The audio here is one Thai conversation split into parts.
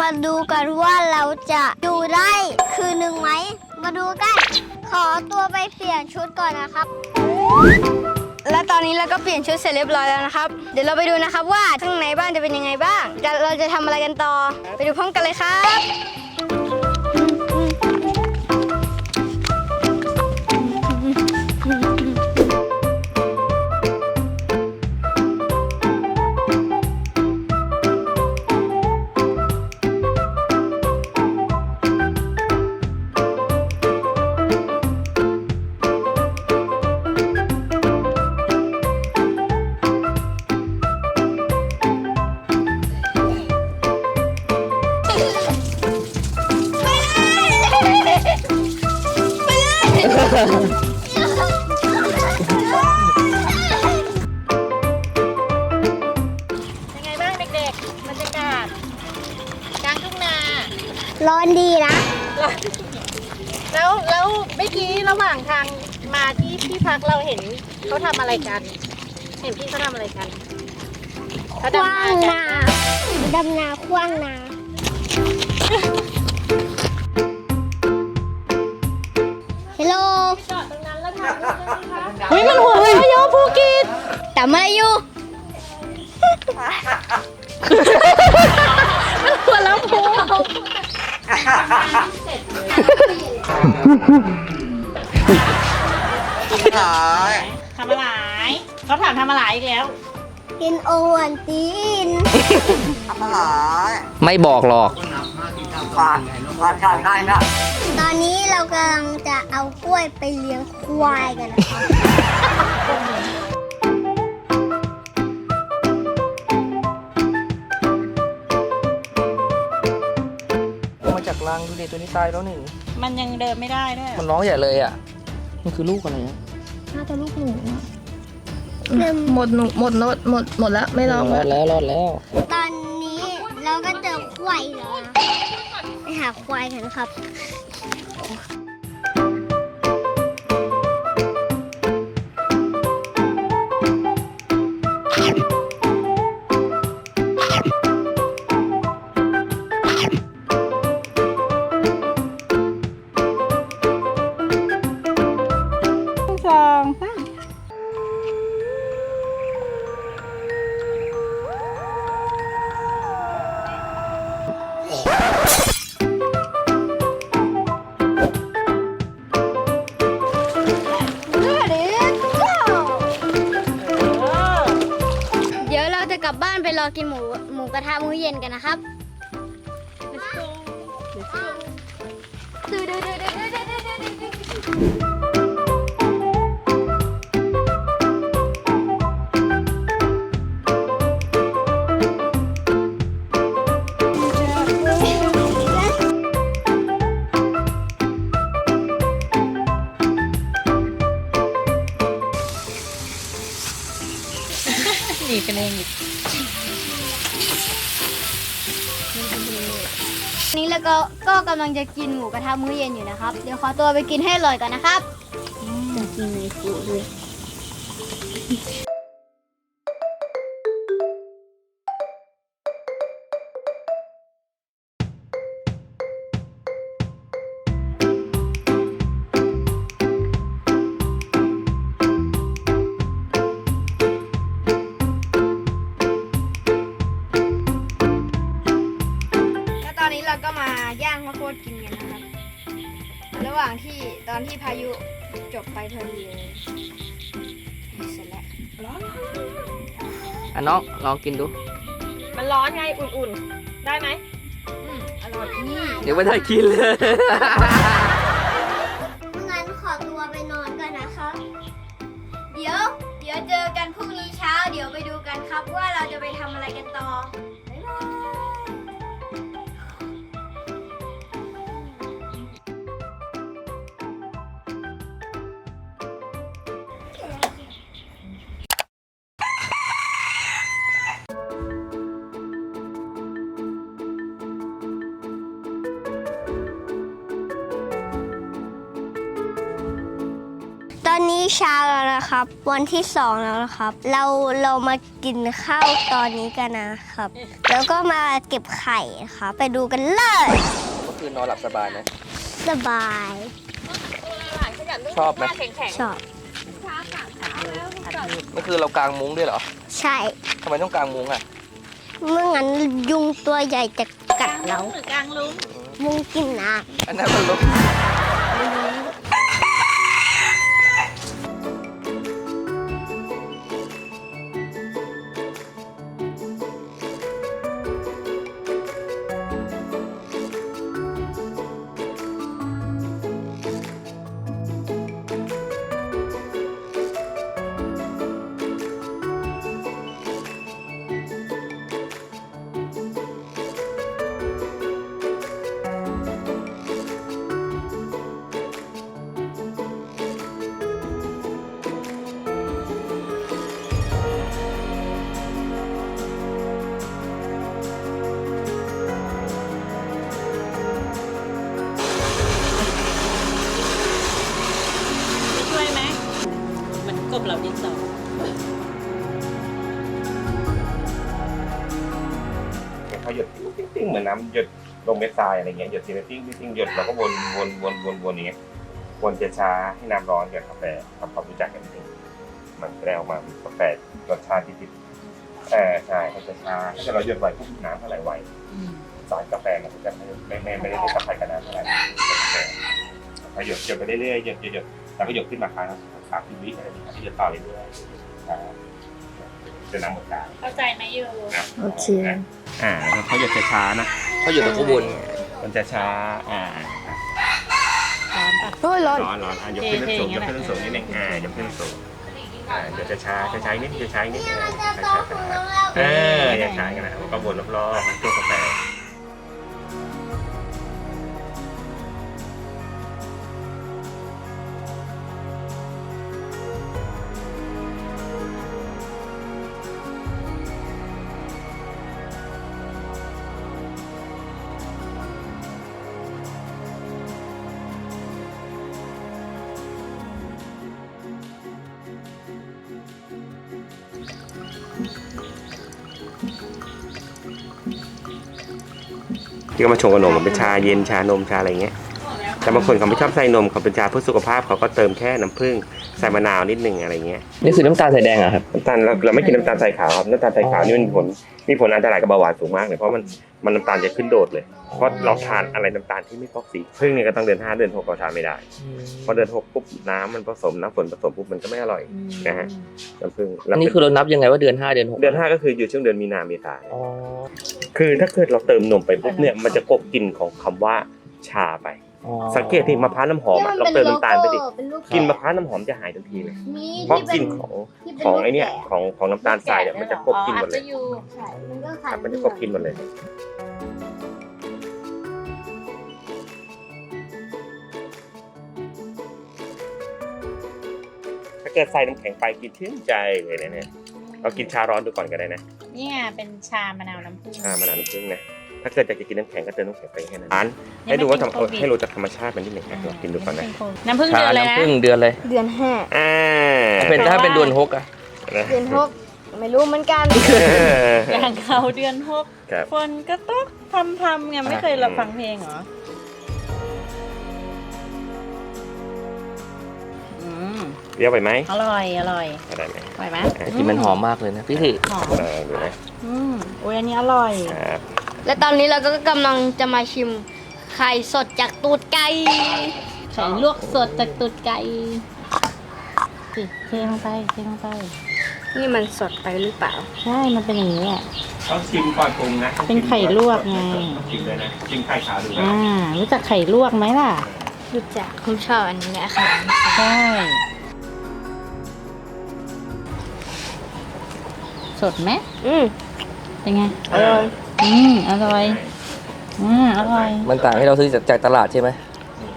มาดูกันว่าเราจะอยู่ได้คืนหนึ่งไหม มาดูกัน ขอตัวไปเปลี่ยนชุดก่อนนะครับ และตอนนี้เราก็เปลี่ยนชุดเสร็จเรียบร้อยแล้วนะครับ เดี๋ยวเราไปดูนะครับว่าข้างในบ้านจะเป็นยังไงบ้างเราจะทำอะไรกันต่อ ไปดูพร้อมกันเลยครับ อะไรกัน เห็นพี่เขาทำอะไรกันเขาคดำว้างนากันนาดำนาคว้างนา ฮัลโหลจอดตรงนั้นแล้วถ่ายรูปได้ไหมคะเฮ้ยมันหัวเราะเยอะภูเก็ตแต่ไม่อยู่ หัวเราะพูทำอะไร เขาถามทำอะไรอีกแล้ว กินโอวันตีนไม่บอกหรอกตอนนี้เรากำลังจะเอากล้วยไปเลี้ยงควายกันนะครับมาจากรังดูดิตัวนี้ตายแล้วหนึ่ง มันยังเดินไม่ได้ด้วยมันร้องใหญ่เลยอะ มันคือลูกอะไรอะ หมดหนูหมดโนดหมดหมดแล้วไม่ร้องรอดแล้วรอดแล้วตอนนี้เราก็เจอควายแล้วนะไปหาควายกันครับ อกินหมูหมูกระทะมื้อเย็นกันนะครับห นี้แล้วก็ก็กำลังจะกินหมูกระทะมื้อเย็นอยู่นะครับ เดี๋ยวขอตัวไปกินให้อร่อยก่อนนะครับจะกินในกูด้วย กินกันนะครับ ระหว่างที่ตอนที่พายุจบไปพอดีเลยเสร็จแล้วอะน้องลองกินดู มันร้อนไงอุ่นๆ ได้ไหมอืมอร่อยนี่ เดี๋ยวไม่ได้กินเลย งั้นขอตัวไปนอนก่อนนะครับเดี๋ยว เดี๋ยวเจอกันพรุ่งนี้เช้า เดี๋ยวไปดูกันครับว่าเราจะไปทำอะไรกันต่อ บ๊ายบาย เช้าแล้วนะครับ วันที่สองแล้วนะครับ เราเรามากินข้าวตอนนี้กันนะครับ แล้วก็มาเก็บไข่ครับไปดูกันเลยเมื่อคืนนอนหลับสบายไหมสบายชอบไหมชอบเมื่อคืนเรากางมุ้งด้วยเหรอ ใช่ทำไมต้องกางมุ้งอะเมื่องั้นยุงตัวใหญ่จะกัดเราหรือกลางลุงมุงกินน้อันนั้นมันลบ เม็ดทรายอะไรเงี้ยหยดทีละติ้งติ้งหยดเราก็วนวนวนวนวนอย่างเงี้ยวนช้าๆให้น้ำร้อนกับกาแฟทำความรู้จักกันนิดนึงมันจะได้ออกมามีกาแฟรสชาติที่ติดเออใช่ให้ช้าๆถ้าเกิดเราหยดไวปุ๊บน้ำเท่าไหร่ไวสารกาแฟมันก็จะไม่ไม่ไม่ไม่ได้สัมผัสกับน้ำเท่าไหร่กาแฟพอหยดหยดไปเรื่อยๆหยดหยดหยดแล้วก็หยดขึ้นมาครั้งละสามสิบวิอะไรอย่างเงี้ยหยดต่อเรื่อยๆช้าจะน้ำหมดกลางเข้าใจไหมยูนะโอเค อ่าแล้วเขาหยดช้าๆนะเขาอยู่กับข้างบนมันจะช้าอ่าร้อนปะโอ้ยร้อนร้อนร้อนอะยกขึ้นสูงยกขึ้นสูงนิดนึงอ่ายกขึ้นสูงอ่าเดี๋ยวจะช้าช้าช้านิดจะช้านิดอ่าช้าช้าช้าเอออย่าช้ากันนะก็วนรอบๆตัวกาแฟ ที่เขามาชงกับนมเป็นชาเย็นชานมชาอะไรเงี้ยแต่บางคนเขาไม่ชอบใส่นมเขาเป็นชาเพื่อสุขภาพเขาก็เติมแค่น้ำผึ้งใส่มะนาวนิดนึงอะไรเงี้ยนี่คือน้ำตาลใส่แดงเหรอะครับน้ำตาลเราเราไม่กินน้ำตาลทรายขาวครับน้ำตาลทรายขาวนี่มันมีผลมีผลอันตรายกับเบาหวานสูงมากเลยเพราะมันมันน้ำตาลจะขึ้นโดดเลยเพราะเราทานอะไรน้ำตาลที่ไม่ฟอกสีพึ่งเนี่ยก็ต้องเดือนห้าเดือนหกเราทานไม่ได้พอเดือนหกปุ๊บน้ำมันผสมน้ำฝนผสมปุ๊บมันก็ไม่อร่อยนะฮะน้ำผึ้งอันนี้คือเรานับยังไงว่าเดือนห้าเดือนหกเดือนห้าก็คืออยู่ช่วงเดือนมีนาเมษาอ๋อ คือถ้าเกิดเราเติมนมไปปุ๊บเนี่ยมันจะกลบกลิ่นของคำว่าชาไปอ๋อสังเกตที่มะพร้าวน้ำหอมอะเราเติมน้ำตาลไปดิเป็นรูปกลิ่นมะพร้าวน้ำหอมจะหายทันทีเลยมีเพราะที่กเป็ลิ่นของที่เป็นของรูปไอเนี่ยแกะของของน้ำตาลทรายเนี่ยมันจะกลบกลิ่นหมดเลยอ๋อ after you ใช่มันก็ครัขาบดมันจะกลบกลิ่นหมดเลย ถ้าเกิดใส่น้ำแข็งไปกินชื่นใจเลยนะเนี่ย เรากินชาร้อนดูก่อนก็ได้นะ นี่ไงเป็นชามะนาวน้ำผึ้ง ชามะนาวน้ำผึ้งนะ ถ้าเกิดอยากจะกินน้ำแข็งก็เติมน้ำแข็งไปแค่นั้นร้านให้ดูว่าทำเอาให้รู้จากธรรมชาติมันนิดหนึ่งนะลองกินดูก่อนนะน้ำผึ้งชาเดือนเลยนะ น้ำผึ้งเดือนเลยเดือนห้าอ่าเป็นถ้าเป็นเดือนหกอะนะเดือนหกไม่รู้เหมือนกันอย่างเขาเดือนหกครับ คนก็ต้องทำทำไงไม่เคยรับฟังเพลงเหรออืมเปรี้ยวไปไหมอร่อยอร่อยได้ไหม อร่อยไหมกลินมันหอมมากเลยนะพี่ถือหอมเออดูนะอืมโอ้ยอันนี้อร่อย ครับและตอนนี้เราก็กำลังจะมาชิมไข่สดจากตูดไก่ไข่ลวกสดจากตูดไก่สิเทลงไปเทลงไป นี่มันสดไปหรือเปล่า ใช่ มันเป็นอย่างนี้แหละต้องชิมก่อนปรุงนะเป็นไข่ลวกไงชิมเลยนะชิมไข่ขาวดูนะอ่า รู้จักไข่ลวกไหมล่ะรู้จักผมชอบอันนี้แหละค่ะ ใช่ สดไหมอืมเป็นไง อร่อยอืมอร่อย อืมอร่อย มันต่างให้เราซื้อจากจากตลาดใช่ไหม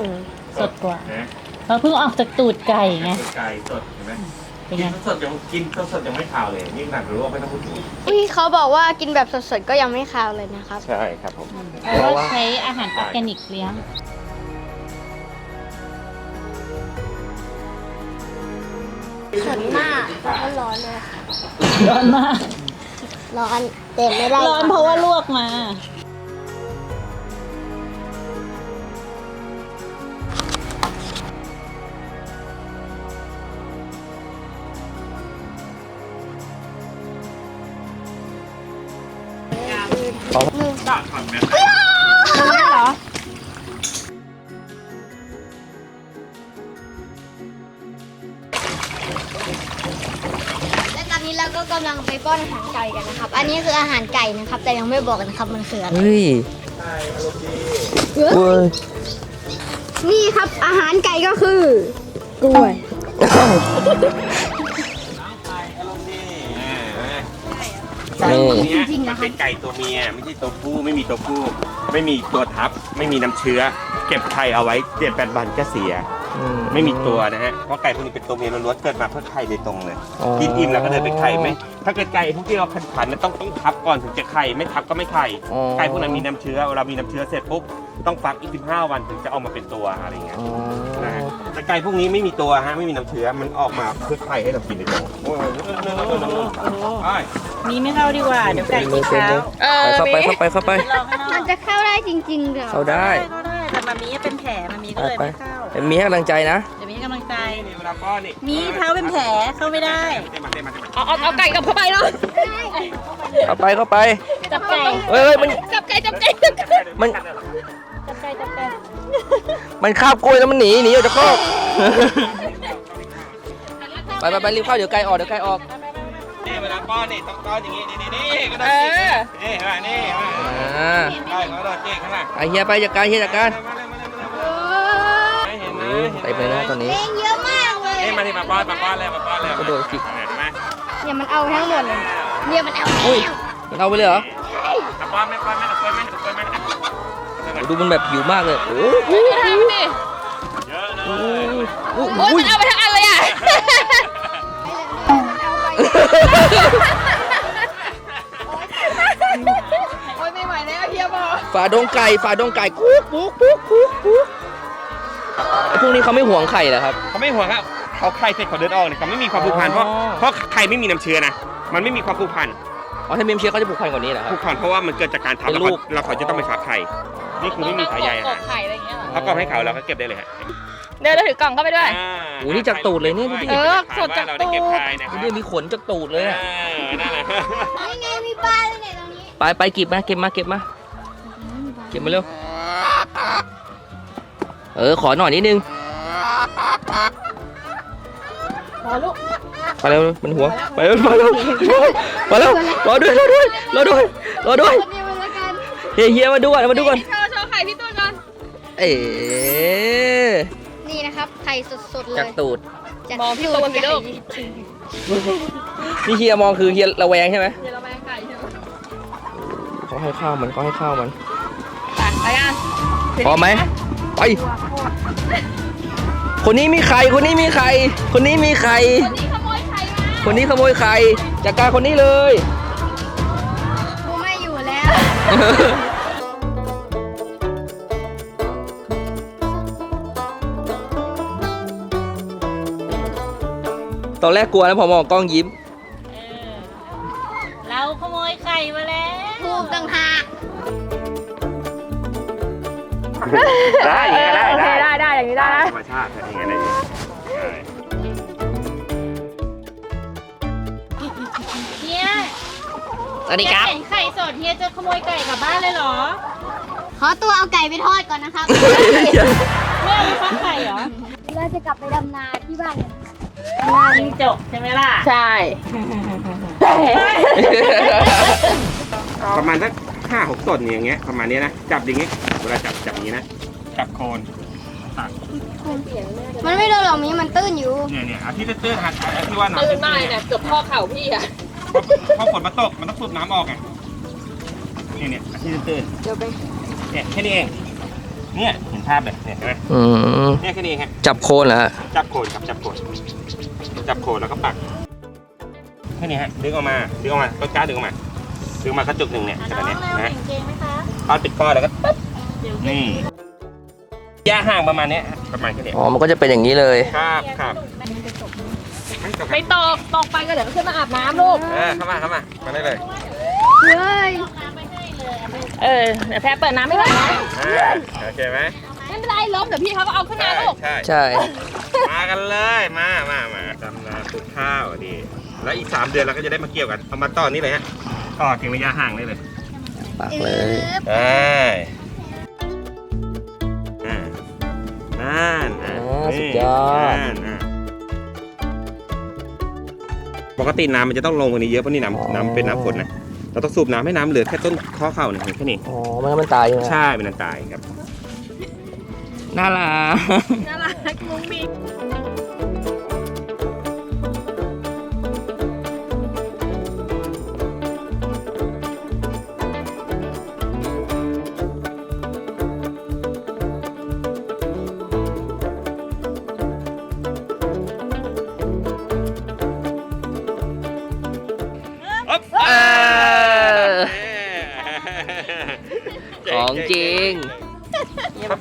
อืมสดกว่า นะเราเพิ่งออกจากตูดไก่ไง ไก่สดเห็นไหมเป็นกิไงนสดยังกินสดยังไม่ขาวเลยนี่หนักหรือว่าไม่ต้องพูดถึงอุ้ยเขาบอกว่ากินแบบสดๆก็ยังไม่คาวเลยนะครับ ใช่ครับผม เพราะว่าใช้อาหารออร์แกนิกเลี้ยง ฝนมากแล้วก็ร้อนเลยค่ะร้อนมาก ร้อนแต่ไม่ได้ร้อนเพราะว่าลวกมา และตอนนี้เราก็กำลังไปป้อนอาหารไก่กันนะครับ อันนี้คืออาหารไก่นะครับ แต่ยังไม่บอกนะครับมันคืออะไรเฮ้ยเว้ยนี่ครับอาหารไก่ก็คือกล้วย นี่ จริงๆนะเป็นไก่ตัวเมียไม่ใช่ตัวผู้ไม่มีตัวผู้ ไม่มีตัวทับ ไม่มีน้ำเชื้อ เก็บไข่เอาไว้เจ็ดแปดวันก็เสีย ไม่มีตัวนะฮะ เพราะไก่พวกนี้เป็นตัวเมียล้วนๆเกิดมาเพื่อไข่โดยตรงเลย อ๋อ กินอิ่มแล้วก็เดินไปไข่ไหมถ้าเกิดไก่พวกที่เราขันขันๆนั้นต้องต้องทับก่อนถึงจะไข่ ไม่ทับก็ไม่ไข่ อ๋อไก่พวกนั้นมีน้ำเชื้อ เวลามีน้ำเชื้อเสร็จปุ๊บต้องฟักอีก 15 วันถึงจะเอามาเป็นตัวอะไรอย่างเงี้ยอ๋อนะฮะแต่ไก่พวกนี้ไม่มีตัวฮะ ไม่มีน้ำเชื้อ มันออกมาเพื่อไข่ให้เรากินโดยตรงโอ้ยไปมีไม่เข้าดีกว่า เดี๋ยวไก่กินเท้าไปเข้าไปเข้าไปเข้าไป ลองข้างนอกมันจะเข้าได้จริงๆเหรอเข้าได้ เข้าได้แต่มามีเป็นแผลมามีก็เลยไปไม่เข้า ไปมีให้กำลังใจนะ เดี๋ยวมีให้กำลังใจ นี่เวลาป้อนนี่มีเท้าเป็นแผลเข้าไม่ได้ เต้นมาเต้นมาเต้นมาเอาเอาไก่กับเข้าไปเนาะเข้าไปเข้าไป จับไก่เฮ้ยเฮ้ยมันจับไก่จับไก่มัน จับไก่จับไก่มันคาบกล้วยแล้วมันหนีหนีออกจากคอกไปไปไปรีบเข้าเดี๋ยวไก่ออกเดี๋ยวไก่ออก นี่เวลาป้อนนี่ต้องป้อนอย่างงี้นี่นี่นี่ก็ต้องนี่นี่เห็นไหมนี่เห็นไหมอ่าไก่เขาโดนเจ๊ข้างหลัง ไอเฮียไปจัดการเฮียจัดการเห็นไหมโอ้โห เต็มเลยนะตอนนี้เพลงเยอะมากเลยนี่มาที่มาป้อนมาป้อนเลยมาป้อนเลยกระโดดสิ เห็นไหมเนี่ยมันเอาทั้งหมดเลยเนี่ยมันเอาอุ้ยมันเอาไปเลยเหรอมาป้อนไม่ป้อนไม่เอาป้อนไม่เอาป้อนไม่เอาโอ้ดูมันแบบหิวมากเลย โอ้โหเยอะเลยอุ้ยอุ้ยเอาไปทั้งอันเลยอะโอ้ยไม่ไหวแล้วเฮียบอก ฝาดงไก่ฝาดงไก่กุ๊กกุ๊กกุ๊กกุ๊กกุ๊กไอ้ พวกนี้เขาไม่ห่วงไข่เหรอครับ เขาไม่ห่วงครับเขาไข่เสร็จเขาเดินออกเนี่ยเขาไม่มีความผูกพันเพราะอ๋อเพราะไข่ไม่มีน้ำเชื้อนะมันไม่มีความผูกพันอ๋อถ้าเมียมเชียร์เขาจะผูกพันกว่านี้เหรอครับ ผูกพันเพราะว่ามันเกิดจากการทำเป็นแล้วลูเขาก แล้วเขาจะต้องไปฟักไข่นี่คือไม่มีสายใยอาหารไข่อะไรอย่างเงี้ยเหรอเขาก็ให้เขาแล้วก็เก็บได้เลยฮะเดี๋ยวเราถือกล่องเข้าไปด้วยอ่าโอ้นี่จากตูดเลยนี่ดูดิ เออสดจากเราได้เก็บตูดไข่นะคดูรับดิมีขนจากตูดเลยอะเออนั่นแหละนี่ไงมีปลาเลยเนี่ยตรงนี้ไปไปเก็บมาเก็บมาเก็บมาเก็บมาเร็ว เอ อขอหน่อยนิดนึงรอลูกไปเร็วมันหัวไปเร็วไปเร็วไปเร็วรอด้วยรอด้วยรอด้วยรอด้วยคนเดียวแล้วกันเฮียเฮียมาดูก่อนมาดูก่อนโชว์โชว์ไข่พี่ตุ้นก่อนเอ๋นี่นะครับไข่สดๆเลจากยตูดจากมองพี่ตูนสิลูก นี่เฮียมองคือเฮียระแวงใช่ไหมเดี๋ยวเราไปไก่ใช่ไหมเขาให้ข้าวมันเขาให้ข้าวมันไปอะพร้อมไหม ไป คนนี้มีใคร คนนี้มีใคร คนนี้มีใคร นี่ขโมยไข่มาคนนี้ขโมยไข่จากการคนนี้เลย กูไม่อยู่แล้ว ตอนแรกกลัวนะพอมองกล้องยิ้ม ได้อย่างเงี้ยได้ได้ได้ได้อย่างนี้ได้นะธรรมชาติอย่างเงี้ยได้ใช่เฮียสวัสดีครับ เห็นไข่สดเฮียจะขโมยไก่กลับบ้านเลยเหรอขอตัวเอาไก่ไปทอดก่อนนะครับ ไม่เอาไปฟักไข่เหรอเราจะกลับไปดำนาที่บ้านกันยิงจบใช่ไหมล่ะ ใช่ ประมาณสัก ห้าหกต้นเนี่ยอย่างเงี้ยประมาณเนี้ยนะจับอย่างเงี้ยเวลาจับจับอย่างงี้นะจับโคนมันไม่โดนหรอกมีมันตื้นอยู่ เนี่ยเนี่ยอาทิตย์ตื้นๆหัดอาที่ว่าน้ำตื่นมาเนี่ยเกือบพ่อเข่าพี่อะพอฝนมาตกมันต้องสูบน้ำออกไงนี่เนี่ยอาทิตย์ตื้นๆเนี่ยแค่นี้เองเนี่ยเห็นภาพเลยเนี่ยเห็นไหมอืมเนี่ยแค่นี้เองฮะจับโคนเหรอฮะจับโคนครับจับโคนจับโคนแล้วก็ปักแค่นี้ฮะดึงออกมาดึงออกมาต้นกล้าดึงออกมา ดึงมากระจุกหนึ่งเนี่ยน้แบบองเนี้ยเรานะเก่งเก่งไหมคะตอนปิดก้อนแล้วก็ปึ๊บเดี๋ยวนี่ระยะห่างประมาณเนี้ยฮะประมาณแค่นี้อ๋อ มันก็จะเป็นอย่างนี้เลย ครับครับไม่ตกไม่ตกตกไปก็เดี๋ยวขึ้นมาอาบน้ำลูกเออเข้ามาเข้ามามาได้เลยเออเดี๋ยวแพ้เปิดน้ำไม่ไหวนะอ่าโอเคไหมไม่เป็นไรล้มเดี๋ยวพี่เขาก็เอาขึ้นมาลูกใช่ใช่ มากันเลยมามามาดำนาปลูกข้าวดี แล้วอีก3เดือนเราก็จะได้มาเกี่ยวกันเอามาต่อนี่เลยฮะ ต่อถึงระยะห่างได้เลยปากเลยได้อ่านั่นอะอ๋อสุดยอดนั่นอะปกติน้ำมันจะต้องลงกว่านี้เยอะเพราะนี่น้ำน้ำเป็นน้ำฝนนะเราต้องสูบน้ำให้น้ำเหลือแค่ต้นข้อเข่าหนึ่งแค่นี้อ๋อไม่งั้นมันตายใช่ไหมใช่เป็นอันตายครับน่ารักน่ารักมุ้งมิ้ง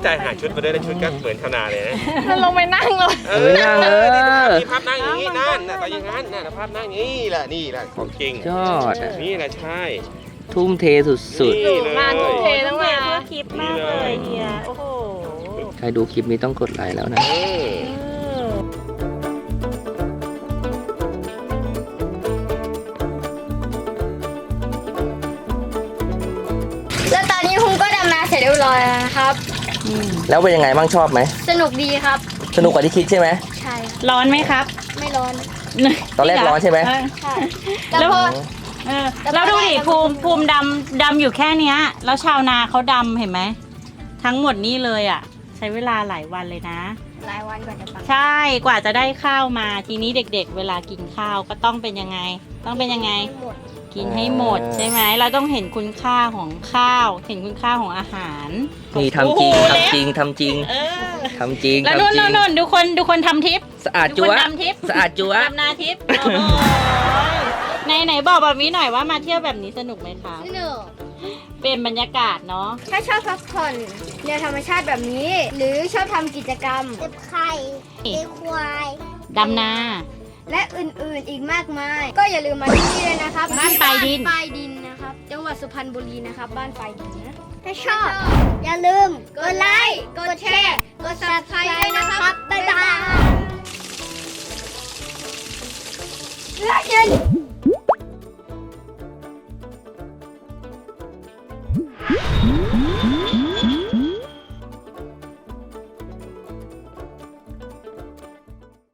ใจหาชุดมาด้วยนะชุดก็เหมือนชาวนาเลยนะมันลงไปนั่งเลยเออนั่งเออมีภาพนั่งอย่างนี้นั่นน่ะตอนอย่างนั้นน่ะภาพนั่งอย่างนี้แหละนี่แหละของจริงยอดอะนี่แหละใช่ ทุ่มเทสุดนี่เลยงานทุ่มเททั้งมาคลิปมากเลยเฮียโอ้โหๆ ใครดูคลิปนี้ต้องกดไลค์แล้วนะ เออแล้วตอนนี้ผมก็ดำนาเสร็จเรียบร้อยแล้วนะครับ แล้วเป็นยังไงบ้างชอบไหม สนุกดีครับ สนุกกว่าที่คิดใช่ไหม ใช่ครับร้อนไหมครับไม่ร้อนตอนแรกร้อนใช่ไหม เออ ใช่แล้วพออ๋อเออแล้วดูดิภูมิภูมิดำดำอยู่แค่เนี้ย แล้วชาวนาเขาดำเห็นไหม ทั้งหมดนี่เลยอะ ใช้เวลาหลายวันเลยนะ หลายวันกว่าจะปังใช่กว่าจะได้ข้าวมาทีนี้เด็ก ๆ เวลากินข้าวก็ต้องเป็นยังไง ต้องเป็นยังไง หมด กินให้หมดใช่ไหมเราต้องเห็นคุณค่าของข้าว เห็นคุณค่าของอาหารนี่ทำจริงโอ้โหทำจริงทำจริงเออทำจริงแล้วทำนู่นจริงนู่นดูคนดูคนทำทิป สะอาดดูจัคนวะดำทิปสะอาดจัวะดำนาทิปโอ้โหไหนไหนบอกแบบนี้หน่อยว่ามาเที่ยวแบบนี้สนุกไหมคะหนึ่งเป็นบรรยากาศเนาะ ถ้าชอบพักผ่อนแนวธรรมชาติแบบนี้ หรือชอบทำกิจกรรม เก็บไข่เลี้ยงควาย ดำนา และอื่นๆอีกมากมาย ก็อย่าลืมมาที่นี่เลยนะครับบ้านปลายดิน บ้ปลายดินนะครับ จังหวัดสุพรรณบุรีนะครับ บ้านปลายดินนะ ถ้าชอบ อย่าลืม กดไลค์ กดแชร์ กด subscribe ด้วยนะครับบ๊ายบายบ๊ายบาย